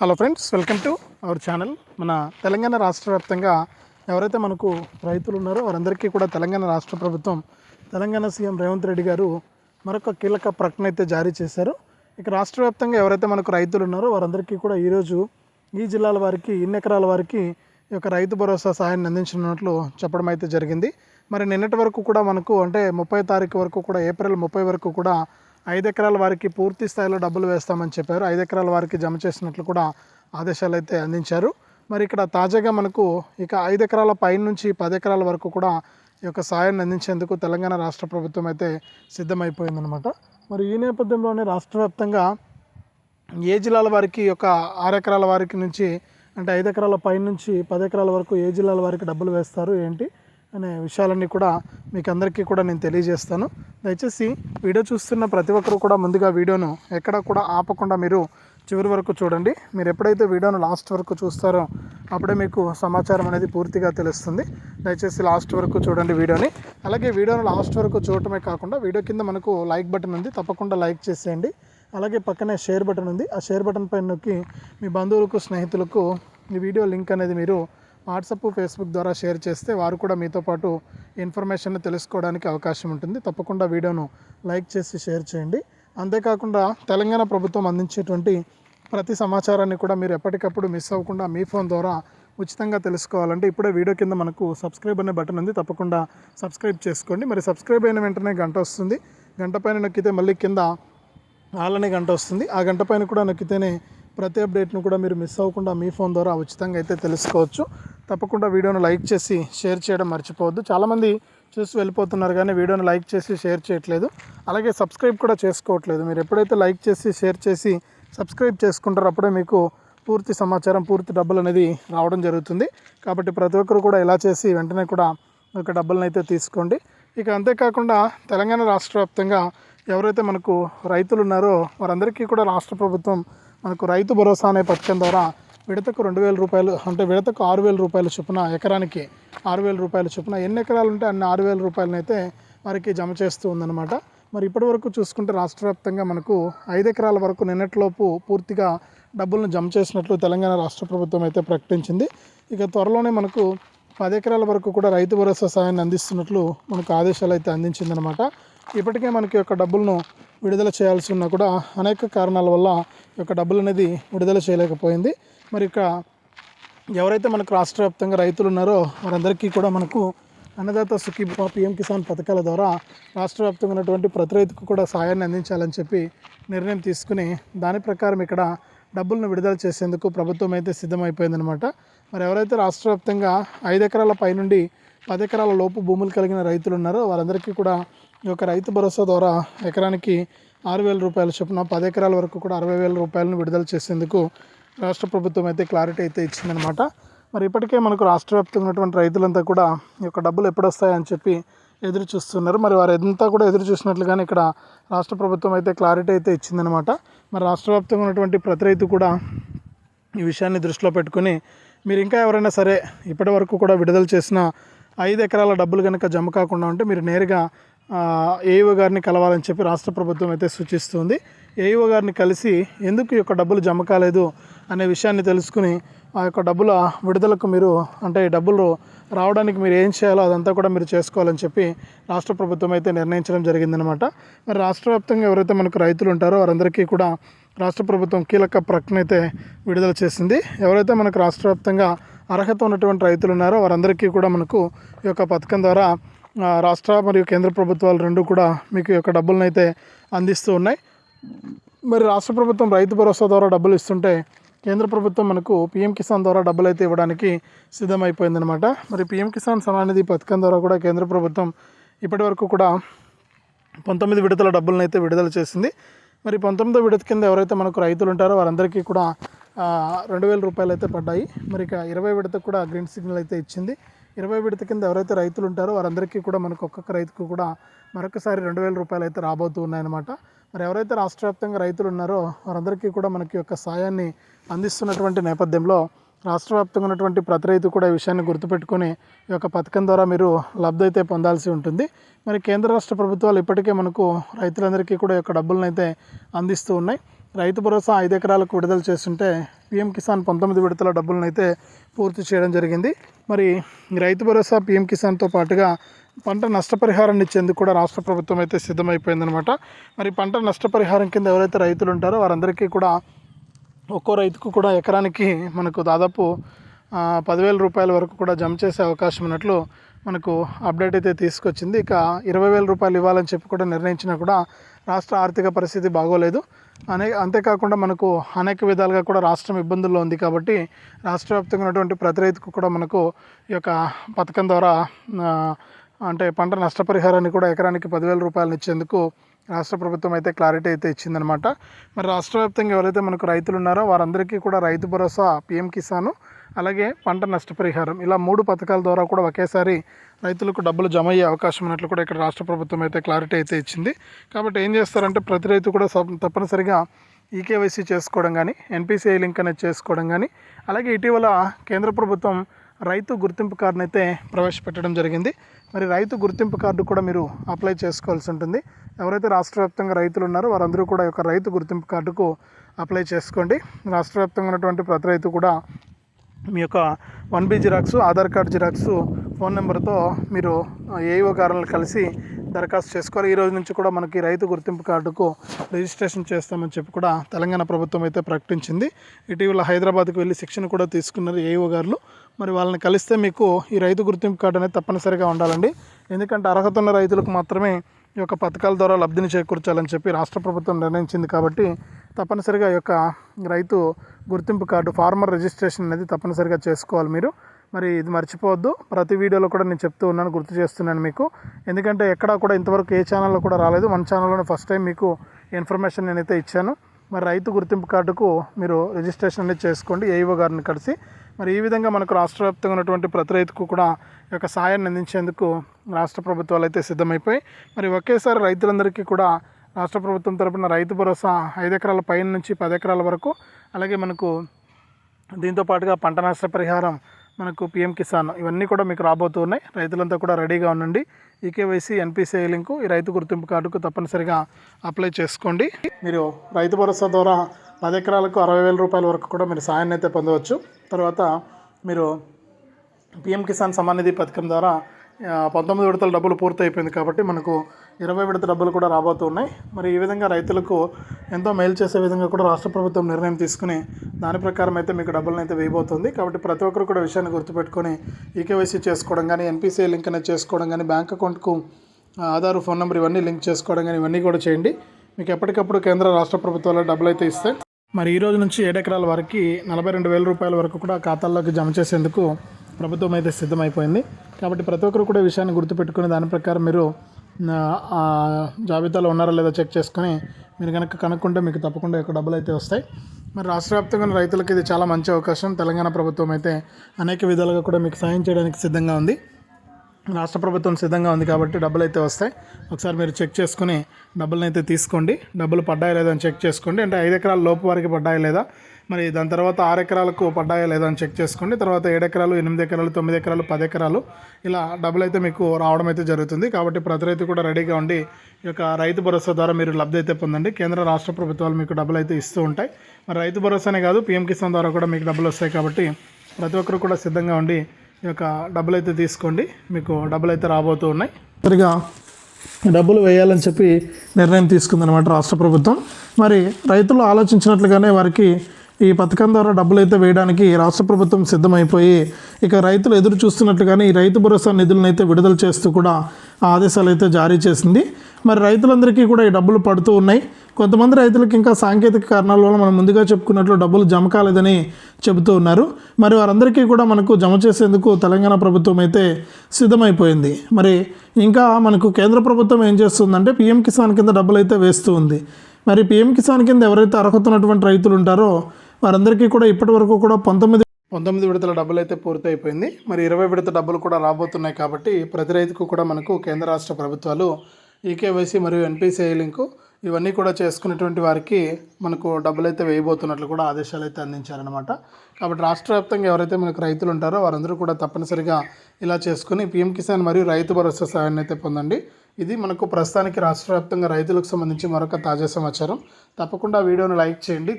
Hello friends welcome to our channel మన తెలంగాణ రాష్ట్ర వ్యాప్తంగా ఎవరైతే మనకు రైతులు ఉన్నారో వారందరికీ కూడా తెలంగాణ రాష్ట్ర ప్రభుత్వం తెలంగాణ సీఎం రేవంత్ రెడ్డి గారు మరొక కీలక ప్రకటన అయితే జారీ చేశారు. ఇక రాష్ట్ర వ్యాప్తంగా ఎవరైతే మనకు రైతులు ఉన్నారో వారందరికీ కూడా ఈరోజు ఈ జిల్లాల వారికి ఇన్ని ఎకరాల వారికి ఈ యొక్క రైతు భరోసా సహాయాన్ని అందించినట్లు చెప్పడం అయితే జరిగింది. మరి నిన్నటి వరకు కూడా మనకు అంటే ముప్పై తారీఖు వరకు కూడా ఏప్రిల్ ముప్పై వరకు కూడా ఐదు ఎకరాల వారికి పూర్తి స్థాయిలో డబ్బులు వేస్తామని చెప్పారు. ఐదు ఎకరాల వారికి జమ చేసినట్లు కూడా ఆదేశాలు అయితే అందించారు. మరి ఇక్కడ తాజాగా మనకు ఇక ఐదు ఎకరాల పైన నుంచి పది ఎకరాల వరకు కూడా ఈ యొక్క సాయాన్ని అందించేందుకు తెలంగాణ రాష్ట్ర ప్రభుత్వం అయితే సిద్ధమైపోయిందనమాట మరి ఈ నేపథ్యంలోనే రాష్ట్ర వ్యాప్తంగా ఏ జిల్లాల వారికి ఒక ఆరు ఎకరాల వారికి నుంచి అంటే ఐదు ఎకరాల పైన నుంచి పది ఎకరాల వరకు ఏ జిల్లాల వారికి డబ్బులు వేస్తారు ఏంటి? అనే విషయాలన్నీ కూడా మీకు అందరికీ కూడా నేను తెలియజేస్తాను. దయచేసి వీడియో చూస్తున్న ప్రతి ఒక్కరు కూడా ముందుగా వీడియోను ఎక్కడ కూడా ఆపకుండా మీరు చివరి వరకు చూడండి. మీరు ఎప్పుడైతే వీడియోను లాస్ట్ వరకు చూస్తారో అప్పుడే మీకు సమాచారం అనేది పూర్తిగా తెలుస్తుంది. దయచేసి లాస్ట్ వరకు చూడండి వీడియోని. అలాగే వీడియోను లాస్ట్ వరకు చూడటమే కాకుండా వీడియో కింద మనకు లైక్ బటన్ ఉంది. తప్పకుండా లైక్ చేసేయండి. అలాగే పక్కనే షేర్ బటన్ ఉంది. ఆ షేర్ బటన్ పైన నొక్కి మీ బంధువులకు స్నేహితులకు ఈ వీడియో లింక్ అనేది మీరు వాట్సప్ ఫేస్బుక్ ద్వారా షేర్ చేస్తే వారు కూడా మీతో పాటు ఇన్ఫర్మేషన్ తెలుసుకోవడానికి అవకాశం ఉంటుంది. తప్పకుండా వీడియోను లైక్ చేసి షేర్ చేయండి. అంతేకాకుండా తెలంగాణ ప్రభుత్వం అందించేటువంటి ప్రతి సమాచారాన్ని కూడా మీరు ఎప్పటికప్పుడు మిస్ అవ్వకుండా మీ ఫోన్ ద్వారా ఉచితంగా తెలుసుకోవాలంటే ఇప్పుడే వీడియో కింద మనకు సబ్స్క్రైబ్ అనే బటన్ ఉంది. తప్పకుండా సబ్స్క్రైబ్ చేసుకోండి. మరి సబ్స్క్రైబ్ అయిన వెంటనే గంట వస్తుంది. గంట పైన నొక్కితే మళ్ళీ కింద ఆలనే గంట వస్తుంది. ఆ గంట పైన కూడా నొక్కితేనే ప్రతి అప్డేట్ను కూడా మీరు మిస్ అవ్వకుండా మీ ఫోన్ ద్వారా ఉచితంగా అయితే తెలుసుకోవచ్చు. తప్పకుండా వీడియోను లైక్ చేసి షేర్ చేయడం మర్చిపోవద్దు. చాలామంది చూసి వెళ్ళిపోతున్నారు కానీ వీడియోను లైక్ చేసి షేర్ చేయట్లేదు. అలాగే సబ్స్క్రైబ్ కూడా చేసుకోవట్లేదు. మీరు ఎప్పుడైతే లైక్ చేసి షేర్ చేసి సబ్స్క్రైబ్ చేసుకుంటారో అప్పుడే మీకు పూర్తి సమాచారం పూర్తి డబ్బులు అనేది రావడం జరుగుతుంది. కాబట్టి ప్రతి ఒక్కరు కూడా ఇలా చేసి వెంటనే కూడా ఒక డబ్బులను అయితే తీసుకోండి. ఇక అంతేకాకుండా తెలంగాణ రాష్ట్ర వ్యాప్తంగా ఎవరైతే మనకు రైతులు ఉన్నారో వారందరికీ కూడా రాష్ట్ర ప్రభుత్వం మనకు రైతు భరోసా అనే పథకం ద్వారా విడతకు రెండు వేల రూపాయలు అంటే విడతకు ఆరు వేల రూపాయల చొప్పున ఎకరానికి ఆరు వేల రూపాయల చొప్పున ఎన్ని ఎకరాలు ఉంటే అన్ని ఆరు వేల రూపాయలనైతే వారికి జమ చేస్తూ ఉందన్నమాట. మరి ఇప్పటి వరకు చూసుకుంటే రాష్ట్ర వ్యాప్తంగా మనకు ఐదు ఎకరాల వరకు నిన్నటిలోపు పూర్తిగా డబ్బులను జమ చేసినట్లు తెలంగాణ రాష్ట్ర ప్రభుత్వం అయితే ప్రకటించింది. ఇక త్వరలోనే మనకు పది ఎకరాల వరకు కూడా రైతు భరోసా సాయాన్ని అందిస్తున్నట్లు మనకు ఆదేశాలు అయితే అందించిందనమాట ఇప్పటికే మనకి యొక్క డబ్బులను విడుదల చేయాల్సి ఉన్నా కూడా అనేక కారణాల వల్ల ఈ యొక్క డబ్బులు అనేది విడుదల చేయలేకపోయింది. మరి ఇక ఎవరైతే మనకు రాష్ట్ర వ్యాప్తంగా రైతులు ఉన్నారో వారందరికీ కూడా మనకు అన్నదాత సుఖీ పిఎం కిసాన్ పథకాల ద్వారా రాష్ట్ర వ్యాప్తంగా ఉన్నటువంటి ప్రతి రైతుకు కూడా సాయాన్ని అందించాలని చెప్పి నిర్ణయం తీసుకుని దాని ప్రకారం ఇక్కడ డబ్బులను విడుదల చేసేందుకు ప్రభుత్వం అయితే సిద్ధమైపోయిందనమాట మరి ఎవరైతే రాష్ట్ర వ్యాప్తంగా ఐదు ఎకరాల పైనుండి పది ఎకరాల లోపు భూములు కలిగిన రైతులు ఉన్నారో వారందరికీ కూడా ఈ యొక్క రైతు భరోసా ద్వారా ఎకరానికి ఆరు వేల రూపాయల చొప్పున పది ఎకరాల వరకు కూడా అరవై వేల రూపాయలను విడుదల చేసేందుకు రాష్ట్ర ప్రభుత్వం అయితే క్లారిటీ అయితే ఇచ్చిందనమాట మరి ఇప్పటికే మనకు రాష్ట్ర వ్యాప్తంగా ఉన్నటువంటి రైతులంతా కూడా ఈ యొక్క డబ్బులు ఎప్పుడు వస్తాయని చెప్పి ఎదురు చూస్తున్నారు. మరి వారు ఎంత కూడా ఎదురు చూసినట్లుగానే ఇక్కడ రాష్ట్ర ప్రభుత్వం అయితే క్లారిటీ అయితే ఇచ్చిందనమాట మరి రాష్ట్ర వ్యాప్తంగా ఉన్నటువంటి ప్రతి రైతు కూడా ఈ విషయాన్ని దృష్టిలో పెట్టుకుని మీరు ఇంకా ఎవరైనా సరే ఇప్పటి వరకు కూడా విడుదల చేసిన ఐదు ఎకరాల డబ్బులు కనుక జమ కాకుండా ఉంటే మీరు నేరుగా ఏఈఓ గారిని కలవాలని చెప్పి రాష్ట్ర ప్రభుత్వం అయితే సూచిస్తుంది. ఏఈఓ గారిని కలిసి ఎందుకు ఈ యొక్క డబ్బులు జమ కాలేదు అనే విషయాన్ని తెలుసుకుని ఆ యొక్క డబ్బుల విడుదలకు మీరు అంటే ఈ డబ్బులు రావడానికి మీరు ఏం చేయాలో అదంతా కూడా మీరు చేసుకోవాలని చెప్పి రాష్ట్ర ప్రభుత్వం అయితే నిర్ణయించడం జరిగిందనమాట మరి రాష్ట్ర వ్యాప్తంగా ఎవరైతే మనకు రైతులు ఉంటారో వారందరికీ కూడా రాష్ట్ర ప్రభుత్వం కీలక ప్రకటన అయితే విడుదల చేసింది. ఎవరైతే మనకు రాష్ట్ర వ్యాప్తంగా అర్హత ఉన్నటువంటి రైతులు ఉన్నారో వారందరికీ కూడా మనకు ఈ యొక్క పథకం ద్వారా రాష్ట్ర మరియు కేంద్ర ప్రభుత్వాలు రెండు కూడా మీకు ఈ యొక్క డబ్బులను అయితే అందిస్తూ ఉన్నాయి. మరి రాష్ట్ర ప్రభుత్వం రైతు భరోసా ద్వారా డబ్బులు ఇస్తుంటే కేంద్ర ప్రభుత్వం మనకు పీఎం కిసాన్ ద్వారా డబ్బులు అయితే ఇవ్వడానికి సిద్ధమైపోయిందనమాట మరి పీఎం కిసాన్ సమానిధి పథకం ద్వారా కూడా కేంద్ర ప్రభుత్వం ఇప్పటివరకు కూడా పంతొమ్మిది విడతల డబ్బులను అయితే విడుదల చేసింది. మరి పంతొమ్మిదో విడత కింద ఎవరైతే మనకు రైతులు ఉంటారో వారందరికీ కూడా రెండు వేల రూపాయలు అయితే పడ్డాయి. మరి ఇక ఇరవై విడతకు కూడా గ్రీన్ సిగ్నల్ అయితే ఇచ్చింది. ఇరవై విడత కింద ఎవరైతే రైతులు ఉంటారో వారందరికీ కూడా మనకు ఒక్కొక్క రైతుకు కూడా మరొకసారి రెండు వేల రూపాయలు అయితే రాబోతూ ఉన్నాయన్నమాట. మరి ఎవరైతే రాష్ట్ర వ్యాప్తంగా రైతులు ఉన్నారో వారందరికీ కూడా మనకి యొక్క సాయాన్ని అందిస్తున్నటువంటి నేపథ్యంలో రాష్ట్ర వ్యాప్తంగా ఉన్నటువంటి ప్రతి రైతు కూడా ఈ విషయాన్ని గుర్తుపెట్టుకొని ఈ యొక్క పథకం ద్వారా మీరు లబ్ధి అయితే పొందాల్సి ఉంటుంది. మరి కేంద్ర రాష్ట్ర ప్రభుత్వాలు ఇప్పటికే మనకు రైతులందరికీ కూడా ఈ యొక్క డబ్బులను అయితే అందిస్తూ ఉన్నాయి. రైతు భరోసా ఐదు ఎకరాలకు విడుదల చేస్తుంటే పిఎం కిసాన్ పంతొమ్మిది విడతల డబ్బులను అయితే పూర్తి చేయడం జరిగింది. మరి రైతు భరోసా పిఎం కిసాన్తో పాటుగా పంట నష్టపరిహారాన్ని ఇచ్చేందుకు కూడా రాష్ట్ర ప్రభుత్వం అయితే సిద్ధమైపోయిందనమాట మరి పంట నష్టపరిహారం కింద ఎవరైతే రైతులు ఉంటారో వారందరికీ కూడా ఒక్కో రైతుకు కూడా ఎకరానికి మనకు దాదాపు పదివేల రూపాయల వరకు కూడా జమ చేసే అవకాశం ఉన్నట్లు మనకు అప్డేట్ అయితే తీసుకొచ్చింది. ఇక ఇరవై వేల రూపాయలు ఇవ్వాలని చెప్పి కూడా నిర్ణయించినా కూడా రాష్ట్ర ఆర్థిక పరిస్థితి బాగోలేదు. అనే అంతేకాకుండా మనకు అనేక విధాలుగా కూడా రాష్ట్రం ఇబ్బందుల్లో ఉంది కాబట్టి రాష్ట్ర వ్యాప్తంగా ఉన్నటువంటి ప్రతి రైతుకు కూడా మనకు ఈ యొక్క పథకం ద్వారా అంటే పంట నష్టపరిహారాన్ని కూడా ఎకరానికి పదివేల రూపాయలు ఇచ్చేందుకు రాష్ట్ర ప్రభుత్వం అయితే క్లారిటీ అయితే ఇచ్చిందనమాట. మరి రాష్ట్ర వ్యాప్తంగా ఎవరైతే మనకు రైతులు ఉన్నారో వారందరికీ కూడా రైతు భరోసా పిఎం కిసాను అలాగే పంట నష్టపరిహారం ఇలా మూడు పథకాల ద్వారా కూడా ఒకేసారి రైతులకు డబ్బులు జమ అయ్యే అవకాశం ఉన్నట్లు కూడా ఇక్కడ రాష్ట్ర ప్రభుత్వం అయితే క్లారిటీ అయితే ఇచ్చింది. కాబట్టి ఏం చేస్తారంటే ప్రతి రైతు కూడా సప్- తప్పనిసరిగా ఈకేవైసీ చేసుకోవడం కానీ ఎన్పిసిఐ లింక్ అనేది చేసుకోవడం కానీ అలాగే ఇటీవల కేంద్ర ప్రభుత్వం రైతు గుర్తింపు కార్డును అయితే ప్రవేశపెట్టడం జరిగింది. మరి రైతు గుర్తింపు కార్డు కూడా మీరు అప్లై చేసుకోవాల్సి ఉంటుంది. ఎవరైతే రాష్ట్ర వ్యాప్తంగా రైతులు ఉన్నారో వారందరూ కూడా ఈ యొక్క రైతు గుర్తింపు కార్డుకు అప్లై చేసుకోండి. రాష్ట్ర వ్యాప్తంగా ఉన్నటువంటి ప్రతి రైతు కూడా మీ యొక్క one B xerox Aadhaar card xerox phone నెంబర్తో మీరు ఏఈఓ గారులను కలిసి దరఖాస్తు చేసుకోవాలి. ఈ రోజు నుంచి కూడా మనకి రైతు గుర్తింపు కార్డుకు రిజిస్ట్రేషన్ చేస్తామని చెప్పి కూడా తెలంగాణ ప్రభుత్వం అయితే ప్రకటించింది. ఇటీవల హైదరాబాద్కు వెళ్ళి శిక్షణ కూడా తీసుకున్నారు ఏఈఓ గారు మరి వాళ్ళని కలిస్తే మీకు ఈ రైతు గుర్తింపు కార్డు అనేది తప్పనిసరిగా ఉండాలండి. ఎందుకంటే అర్హత ఉన్న రైతులకు మాత్రమే ఈ యొక్క పథకాల ద్వారా లబ్ధిని చేకూర్చాలని చెప్పి రాష్ట్ర ప్రభుత్వం నిర్ణయించింది కాబట్టి తప్పనిసరిగా ఈ యొక్క రైతు గుర్తింపు కార్డు ఫార్మర్ రిజిస్ట్రేషన్ అనేది తప్పనిసరిగా చేసుకోవాలి మీరు. మరి ఇది మర్చిపోవద్దు. ప్రతి వీడియోలో కూడా నేను చెప్తూ ఉన్నాను గుర్తు చేస్తున్నాను మీకు. ఎందుకంటే ఎక్కడా కూడా ఇంతవరకు ఏ ఛానల్లో కూడా రాలేదు. మన ఛానల్లోనే ఫస్ట్ టైం మీకు ఇన్ఫర్మేషన్ నేనైతే ఇచ్చాను. మరి రైతు గుర్తింపు కార్డుకు మీరు రిజిస్ట్రేషన్ అనేది చేసుకోండి ఏఈఓ గారిని కలిసి. మరి ఈ విధంగా మనకు రాష్ట్ర వ్యాప్తంగా ఉన్నటువంటి ప్రతి రైతుకు కూడా ఈ యొక్క సాయాన్ని అందించేందుకు రాష్ట్ర ప్రభుత్వాలు అయితే సిద్ధమైపోయి మరి ఒకేసారి రైతులందరికీ కూడా రాష్ట్ర ప్రభుత్వం తరపున రైతు భరోసా ఐదు ఎకరాల పైన నుంచి పది ఎకరాల వరకు అలాగే మనకు దీంతో పాటుగా పంట నష్ట పరిహారం మనకు పిఎం కిసాన్ ఇవన్నీ కూడా మీకు రాబోతున్నాయి రైతులంతా కూడా రెడీగా ఉండండి. ఈకేవైసీ ఎన్పిసిఐ లింకు ఈ రైతు గుర్తింపు కార్డుకు తప్పనిసరిగా అప్లై చేసుకోండి. మీరు రైతు భరోసా ద్వారా పది ఎకరాలకు అరవై వేల రూపాయల వరకు కూడా మీరు సాయాన్ని అయితే పొందవచ్చు. తర్వాత మీరు పిఎం కిసాన్ సమానిధి నిధి పథకం ద్వారా పంతొమ్మిది విడతల డబ్బులు పూర్తయిపోయింది కాబట్టి మనకు ఇరవై విడత డబ్బులు కూడా రాబోతున్నాయి మరి ఈ విధంగా రైతులకు ఎంతో మేలు చేసే విధంగా కూడా రాష్ట్ర ప్రభుత్వం నిర్ణయం తీసుకుని దాని ప్రకారం అయితే మీకు డబ్బులను అయితే వేయబోతుంది. కాబట్టి ప్రతి ఒక్కరు కూడా విషయాన్ని గుర్తుపెట్టుకొని ఈకేవైసీ చేసుకోవడం కానీ ఎన్పిసిఐ లింక్ అనేది చేసుకోవడం కానీ బ్యాంక్ అకౌంట్కు ఆధార్ ఫోన్ నెంబర్ ఇవన్నీ లింక్ చేసుకోవడం కానీ ఇవన్నీ కూడా చేయండి. మీకు ఎప్పటికప్పుడు కేంద్ర రాష్ట్ర ప్రభుత్వాలు డబ్బులు అయితే ఇస్తాయి. మరి ఈ రోజు నుంచి ఏడెకరాల వరకు నలభై రెండు వేల రూపాయల వరకు కూడా ఖాతాల్లోకి జమ చేసేందుకు ప్రభుత్వం అయితే సిద్ధమైపోయింది. కాబట్టి ప్రతి ఒక్కరు కూడా విషయాన్ని గుర్తుపెట్టుకుని దాని ప్రకారం మీరు జాబితాలో ఉన్నారా లేదా చెక్ చేసుకొని మీరు కనుక కనుక్కుంటే మీకు తప్పకుండా ఎక్కువ డబ్బులు అయితే వస్తాయి. మరి రాష్ట్ర వ్యాప్తంగా రైతులకు ఇది చాలా మంచి అవకాశం. తెలంగాణ ప్రభుత్వం అయితే అనేక విధాలుగా కూడా మీకు సాయం చేయడానికి సిద్ధంగా ఉంది. రాష్ట్ర ప్రభుత్వం సిద్ధంగా ఉంది కాబట్టి డబ్బులు అయితే వస్తాయి. ఒకసారి మీరు చెక్ చేసుకుని డబ్బులను అయితే తీసుకోండి. డబ్బులు పడ్డాయా లేదా అని చెక్ చేసుకోండి. అంటే ఐదు ఎకరాల లోపు వారికి పడ్డాయా లేదా? మరి దాని తర్వాత ఆరు ఎకరాలకు పడ్డాయా లేదా అని చెక్ చేసుకోండి. తర్వాత ఏడు ఎకరాలు ఎనిమిది ఎకరాలు తొమ్మిది ఎకరాలు పది ఎకరాలు ఇలా డబ్బులు అయితే మీకు రావడం అయితే జరుగుతుంది. కాబట్టి ప్రతి రైతు కూడా రెడీగా ఉండి ఈ యొక్క రైతు భరోసా ద్వారా మీరు లబ్ధి అయితే పొందండి. కేంద్ర రాష్ట్ర ప్రభుత్వాలు మీకు డబ్బులు అయితే ఇస్తూ ఉంటాయి. మరి రైతు భరోసానే కాదు పీఎం కిసాన్ ద్వారా కూడా మీకు డబ్బులు వస్తాయి కాబట్టి ప్రతి ఒక్కరు కూడా సిద్ధంగా ఉండి యొక్క డబ్బులు అయితే తీసుకోండి. మీకు డబ్బులు అయితే రాబోతూ ఉన్నాయి. సరిగా డబ్బులు వేయాలని చెప్పి నిర్ణయం తీసుకుందనమాట రాష్ట్ర ప్రభుత్వం. మరి రైతులు ఆలోచించినట్లుగానే వారికి ఈ పథకం ద్వారా డబ్బులు అయితే వేయడానికి రాష్ట్ర ప్రభుత్వం సిద్ధమైపోయి ఇక రైతులు ఎదురు చూస్తున్నట్లుగానే ఈ రైతు భరోసా నిధులను అయితే విడుదల చేస్తూ కూడా ఆదేశాలు అయితే జారీ చేసింది. మరి రైతులందరికీ కూడా ఈ డబ్బులు పడుతూ ఉన్నాయి. కొంతమంది రైతులకు ఇంకా సాంకేతిక కారణాల వల్ల మనం ముందుగా చెప్పుకున్నట్లు డబ్బులు జమ కాలేదని చెబుతూ ఉన్నారు. మరి వారందరికీ కూడా మనకు జమ చేసేందుకు తెలంగాణ ప్రభుత్వం అయితే సిద్ధమైపోయింది. మరి ఇంకా మనకు కేంద్ర ప్రభుత్వం ఏం చేస్తుందంటే పిఎం కిసాన్ కింద డబ్బులు అయితే వేస్తూ ఉంది. మరి పిఎం కిసాన్ కింద ఎవరైతే అర్హత ఉన్నటువంటి రైతులు ఉంటారో వారందరికీ కూడా ఇప్పటి వరకు కూడా పంతొమ్మిది పంతొమ్మిది విడతల డబ్బులు అయితే పూర్తయిపోయింది. మరి ఇరవై విడత డబ్బులు కూడా రాబోతున్నాయి కాబట్టి ప్రతి రైతుకు కూడా మనకు కేంద్ర రాష్ట్ర ప్రభుత్వాలు ఈకేవైసీ మరియు ఎన్పిసిఐ లింకు ఇవన్నీ కూడా చేసుకునేటువంటి వారికి మనకు డబ్బులు అయితే వేయబోతున్నట్లు కూడా ఆదేశాలు అయితే అందించారనమాట కాబట్టి రాష్ట్ర వ్యాప్తంగా ఎవరైతే మనకు రైతులు ఉంటారో వారందరూ కూడా తప్పనిసరిగా ఇలా చేసుకుని పీఎం కిసాన్ మరియు రైతు భరోసా సహాయాన్ని అయితే పొందండి. ఇది మనకు ప్రస్తుతానికి రాష్ట్ర వ్యాప్తంగా రైతులకు సంబంధించి మరొక తాజా సమాచారం. తప్పకుండా వీడియోను లైక్ చేయండి.